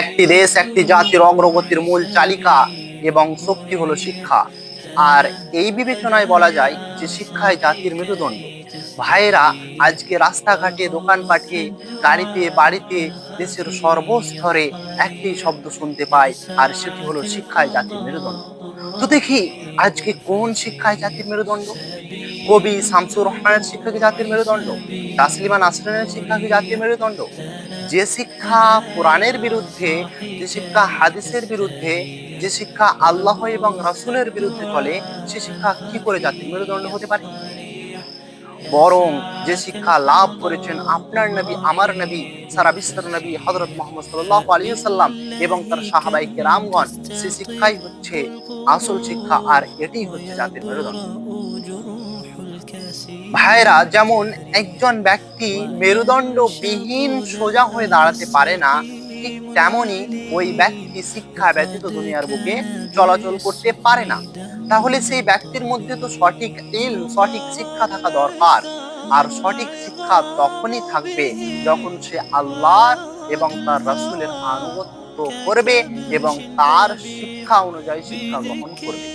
একটি দেশ, একটি জাতির অগ্রগতির মূল চালিকা এবং শক্তি হলো শিক্ষা। আর এই বিবেচনায় বলা যায় যে শিক্ষায় জাতির মেরুদণ্ড। ভাইয়েরা, আজকে রাস্তাঘাটে, দোকানপাটে, গাড়িতে, বাড়িতে, দেশের সর্বস্তরে একটি শব্দ শুনতে পায় আর সেটি হলো শিক্ষায় জাতির মেরুদণ্ড। তো দেখি, আজকে কোন শিক্ষায় জাতির মেরুদণ্ড? কবি শামসুর রহমানের শিক্ষা কি জাতির মেরুদণ্ড, তাসলিমা নাসরিনের শিক্ষা কি জাতির মেরুদণ্ড, যে শিক্ষা কোরআনের বিরুদ্ধে, যে শিক্ষা হাদিসের বিরুদ্ধে, যে শিক্ষা আল্লাহ এবং রাসূলের বিরুদ্ধে চলে, সে শিক্ষা কি করে জাতির মেরুদণ্ড হতে পারে? বরং যে শিক্ষা লাভ করেছেন আপনার নবী, আমার নবী, সারা বিশ্বের নবী হযরত মোহাম্মদ সাল্লাল্লাহু আলাইহি সাল্লাম এবং তার সাহাবাই কেরামগণ, সে শিক্ষাই হচ্ছে আসল শিক্ষা আর এটাই হচ্ছে জাতির মেরুদণ্ড। ভাইরা, যেমন একজন ব্যক্তি মেরুদণ্ড বিহীন সোজা হয়ে দাঁড়াতে পারে না, ঠিক তেমনি ওই ব্যক্তি শিক্ষা ব্যতীত দুনিয়ার বুকে চলাচল করতে পারে না। তাহলে সেই ব্যক্তির মধ্যে তো সঠিক ইল সঠিক শিক্ষা থাকা দরকার। আর সঠিক শিক্ষা তখনই থাকবে যখন সে আল্লাহ এবং তার রাসূলের আনুগত্য করবে এবং তার শিক্ষা অনুযায়ী শিক্ষা গ্রহণ করবে।